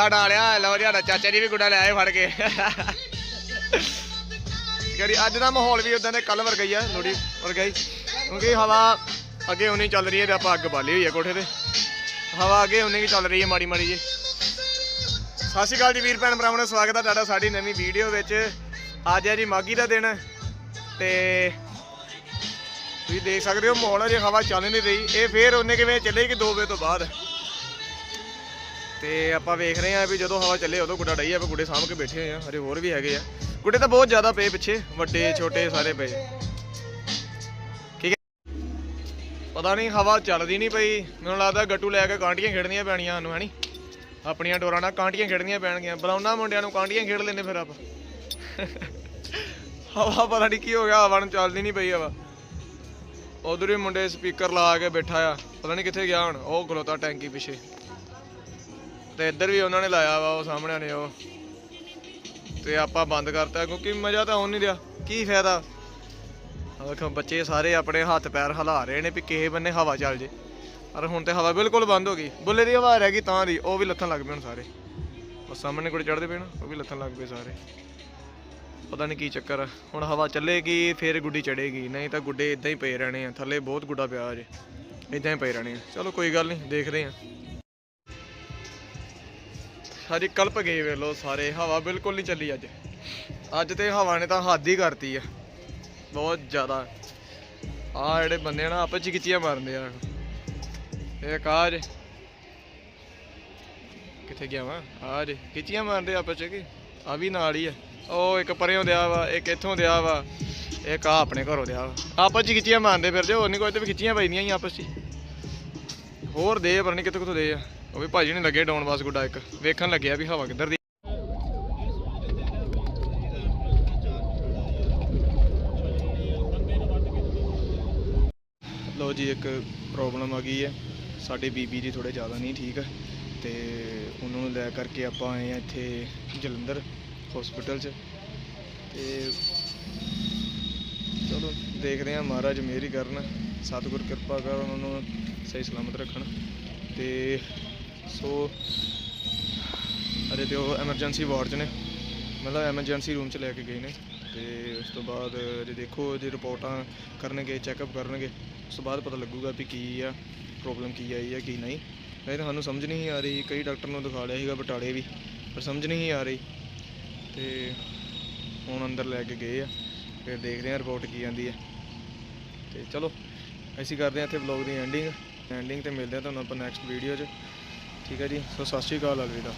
ਸਾਡਾ ਡਾਲਿਆ ਲਓ ਜੀ, ਸਾਡਾ ਚਾਚਾ ਜੀ ਵੀ ਗੁੱਡਾ ਲੈ ਆਏ ਫੜ ਕੇ। ਜਿਹੜੀ ਅੱਜ ਦਾ ਮਾਹੌਲ ਵੀ ਉਦਾਂ ਦੇ ਕੱਲ ਵਰਗਾ ਹੀ ਆ ਲੋੜੀ ਵਰਗਾ ਹੀ। ਕਿਉਂਕਿ ਹਵਾ ਅੱਗੇ ਉਨੀ ਚੱਲ ਰਹੀ ਹੈ ਤੇ ਆਪਾਂ ਅੱਗ ਬਾਲੀ ਹੋਈ ਹੈ ਕੋਠੇ ਤੇ। ਹਵਾ ਅੱਗੇ ਉਨੀ ਹੀ ਚੱਲ ਰਹੀ ਹੈ ਮਾੜੀ ਮਾੜੀ ਜੀ। ਸਤਿ ਸ਼੍ਰੀ ਅਕਾਲ ਜੀ ਵੀਰ, ਭੈਣ ਭਰਾਵਾਂ ਦਾ ਸਵਾਗਤ ਹੈ ਤੁਹਾਡਾ ਸਾਡੀ ਨਵੀਂ ਵੀਡੀਓ ਵਿੱਚ। ਅੱਜ ਹੈ ਜੀ ਮਾਗੀ ਦਾ ਦਿਨ ਤੇ ਤੁਸੀਂ ਦੇਖ ਸਕਦੇ ਹੋ ਮਾਹੌਲ ਜੇ ਹਵਾ ਚੱਲ ਨਹੀਂ ਰਹੀ। ਇਹ ਫੇਰ ਉਹਨੇ ਕਿਵੇਂ ਚੱਲੇਗੀ 2 ਵਜੇ ਤੋਂ ਬਾਅਦ। ਤੇ ਆਪਾਂ ਵੇਖ ਰਹੇ ਹਾਂ ਵੀ ਜਦੋਂ ਹਵਾ ਚੱਲੇ ਉਦੋਂ ਗੁੱਡਾ ਡਈ ਆ, ਆਪਾਂ ਗੁੱਡੇ ਸਾਂਭ ਕੇ ਬੈਠੇ ਹੋਏ ਆ ਹਰੇ ਹੋਰ ਵੀ ਹੈਗੇ ਆ। ਗੁੱਡੇ ਤਾਂ ਬਹੁਤ ਜ਼ਿਆਦਾ ਪਏ ਪਿੱਛੇ, ਵੱਡੇ, ਛੋਟੇ ਸਾਰੇ ਪਏ। ਠੀਕ ਹੈ? ਪਤਾ ਨਹੀਂ ਹਵਾ ਚੱਲਦੀ ਨਹੀਂ ਪਈ। ਮੈਨੂੰ ਲੱਗਦਾ ਗੱਟੂ ਲੈ ਕੇ ਕਾਂਟੀਆਂ ਖੇਡਣੀਆਂ ਪੈਣੀਆਂ ਸਾਨੂੰ, ਹੈਨੀ? ਆਪਣੀਆਂ ਡੋਰਾਂ ਨਾਲ ਕਾਂਟੀਆਂ ਖੇਡਣੀਆਂ ਪੈਣਗੀਆਂ। ਬੁਲਾਉਣਾ ਮੁੰਡਿਆਂ ਨੂੰ, ਕਾਂਟੀਆਂ ਖੇਡ ਲੈਂਦੇ ਫਿਰ ਆਪਾਂ। ਹਵਾ ਪਤਾ ਨਹੀਂ ਕੀ ਹੋ ਗਿਆ, ਹਵਾ ਨੂੰ ਚੱਲਦੀ ਨਹੀਂ ਪਈ ਹਵਾ। ਉਧਰ ਵੀ ਮੁੰਡੇ ਸਪੀਕਰ ਲਾ ਕੇ ਬੈਠਾ ਆ, ਪਤਾ ਨਹੀਂ ਕਿੱਥੇ ਗਿਆ ਹੁਣ, ਉਹ ਖਲੋਤਾ ਟੈਂਕੀ ਪਿੱਛੇ। ਤੇ ਇੱਧਰ ਵੀ ਉਹਨਾਂ ਨੇ ਲਾਇਆ ਵਾ ਉਹ ਸਾਹਮਣੇ ਨੇ ਉਹ। ਤੇ ਆਪਾਂ ਬੰਦ ਕਰਤਾ ਕਿਉਂਕਿ ਮਜ਼ਾ ਤਾਂ ਆਉਣ ਨਹੀਂ ਰਿਹਾ ਕੀ ਫਾਇਦਾ? ਦੇਖੋ, ਬੱਚੇ ਸਾਰੇ ਆਪਣੇ ਹੱਥ ਪੈਰ ਹਿਲਾ ਰਹੇ ਨੇ ਵੀ ਕਿਸੇ ਬੰਨੇ ਹਵਾ ਚੱਲ ਜੇ। ਪਰ ਹੁਣ ਤੇ ਹਵਾ ਬਿਲਕੁਲ ਬੰਦ ਹੋ ਗਈ। ਬੁੱਲੇ ਦੀ ਹਵਾ ਰਹਿ ਗਈ ਤਾਂ ਦੀ, ਉਹ ਵੀ ਲੱਥਣ ਲੱਗ ਪਏ ਹੁਣ ਸਾਰੇ। ਉਹ ਸਾਹਮਣੇ ਕੋਲ ਚੜਦੇ ਪਏ ਨਾ, ਉਹ ਵੀ ਲੱਥਣ ਲੱਗ ਪਏ ਸਾਰੇ। ਪਤਾ ਨਹੀਂ ਕੀ ਚੱਕਰ ਆ। ਹੁਣ ਹਵਾ ਚੱਲੇਗੀ, ਫੇਰ ਗੁੱਡੀ ਚੜੇਗੀ ਨਹੀਂ ਤਾਂ ਗੁੱਡੇ ਇਦਾਂ ਹੀ ਪਏ ਰਹਿਣੇ ਆ। ਥੱਲੇ ਬਹੁਤ ਗੁੱਡਾ ਪਿਆ ਅਜੇ। ਇਦਾਂ ਹੀ ਪਏ ਰਹਿਣੇ ਆ। ਚਲੋ ਕੋਈ ਗੱਲ ਨਹੀਂ, ਦੇਖਦੇ ਆ। ਸਾਰੀ ਕਲਪ ਗਈ ਵੇ ਲੋ ਸਾਰੇ, ਹਵਾ ਬਿਲਕੁਲ ਨਹੀਂ ਚੱਲੀ ਅੱਜ। ਅੱਜ ਤੇ ਹਵਾ ਨੇ ਤਾਂ ਹੱਦ ਹੀ ਕਰਤੀ ਆ। ਬਹੁਤ ਜ਼ਿਆਦਾ। ਆ ਜਿਹੜੇ ਬੰਦੇ ਆ ਨਾ ਆਪਸ ਚ ਕਿਚੀਆਂ ਮਾਰਦੇ ਆ। ਇਹ ਕਾਜ। ਕਿੱਥੇ ਗਿਆ ਵਾ? ਆ ਜੇ ਕਿਚੀਆਂ ਮਾਰਦੇ ਆਪਸ ਚ ਕੀ? ਆ ਵੀ ਨਾਲ ਹੀ ਆ। ਉਹ ਇੱਕ ਪਰਿਓਂ ਦਿਆ ਵਾ, ਇੱਕ ਇੱਥੋਂ ਦਿਆ ਵਾ, ਇੱਕ ਆ ਆਪਣੇ ਘਰੋਂ ਦਿਆ ਵਾ। ਆਪਸ ਚ ਕਿਚੀਆਂ ਮਾਰਦੇ ਫਿਰਦੇ ਹੋਰ ਨਹੀਂ ਕੋਈ ਤੇ ਵੀ ਕਿਚੀਆਂ ਵੱਜਦੀਆਂ ਹੀ ਆਪਸ ਚ ਹੋਰ ਦੇ ਪਰ ਨਹੀਂ ਕਿਤੇ ਕਿੱਥੋਂ ਦੇ ਆ। ਉਹ ਵੀ ਭਾਜੀ ਨੇ ਲੱਗੇ ਡਾਊਨ ਬਾਸ ਗੁੱਡਾ ਇੱਕ ਵੇਖਣ ਲੱਗਿਆ ਵੀ ਹਵਾ ਕਿੱਧਰ ਦੀ। ਲੋ ਜੀ, ਇੱਕ ਪ੍ਰੋਬਲਮ ਆ ਗਈ ਹੈ। ਸਾਡੇ ਬੀਬੀ ਜੀ ਥੋੜੇ ਜ਼ਿਆਦਾ ਨਹੀਂ ਠੀਕ ਤੇ ਉਹਨਾਂ ਨੂੰ ਲੈ ਕਰਕੇ ਆਪਾਂ ਆਏ ਆ ਇੱਥੇ ਜਲੰਧਰ ਹਸਪੀਟਲ 'ਚ। ਤੇ ਚਲੋ, ਦੇਖਦੇ ਹਾਂ ਮਹਾਰਾਜ ਮਿਹਰ ਹੀ ਕਰਨ। ਸਤਿਗੁਰ ਕਿਰਪਾ ਕਰ ਉਹਨਾਂ ਨੂੰ ਸਹੀ ਸਲਾਮਤ ਰੱਖਣ। ਤੇ ਸੋ ਅਰੇ ਤੇ ਉਹ ਐਮਰਜੈਂਸੀ ਵਾਰਡ 'ਚ ਨੇ। ਮਤਲਬ ਐਮਰਜੈਂਸੀ ਰੂਮ 'ਚ ਲੈ ਕੇ ਗਏ ਨੇ। ਤੇ ਉਸ ਤੋਂ ਬਾਅਦ ਜੇ ਦੇਖੋ, ਜੇ ਰਿਪੋਰਟਾਂ ਕਰਨਗੇ ਚੈੱਕਅਪ ਕਰਨਗੇ, ਉਸ ਤੋਂ ਬਾਅਦ ਪਤਾ ਲੱਗੂਗਾ ਵੀ ਕੀ ਆ ਪ੍ਰੋਬਲਮ ਕੀ ਆਈ ਆ, ਕੀ ਨਹੀਂ। ਨਹੀਂ ਤਾਂ ਸਾਨੂੰ ਸਮਝ ਨਹੀਂ ਆ ਰਹੀ। ਕਈ ਡਾਕਟਰ ਨੂੰ ਦਿਖਾ ਲਿਆ ਸੀਗਾ ਬਟਾਲੇ ਵੀ, ਪਰ ਸਮਝ ਨਹੀਂ ਆ ਰਹੀ। ਤੇ ਹੁਣ ਅੰਦਰ ਲੈ ਕੇ ਗਏ ਆ। ਫਿਰ ਦੇਖਦੇ ਆ ਰਿਪੋਰਟ ਕੀ ਆਂਦੀ ਹੈ ਤੇ ਚਲੋ, ਅਸੀਂ ਕਰਦੇ ਆ ਇੱਥੇ ਵਲੌਗ ਦੀ ਐਂਡਿੰਗ ਐਂਡਿੰਗ ਤੇ ਮਿਲਦੇ ਆ ਤੁਹਾਨੂੰ ਆਪਾਂ ਨੈਕਸਟ ਵੀਡੀਓ 'ਚ। ਠੀਕ ਹੈ ਜੀ। ਸੋ ਸਤਿ ਸ਼੍ਰੀ ਅਕਾਲ ਅਲਵਿਦਾ।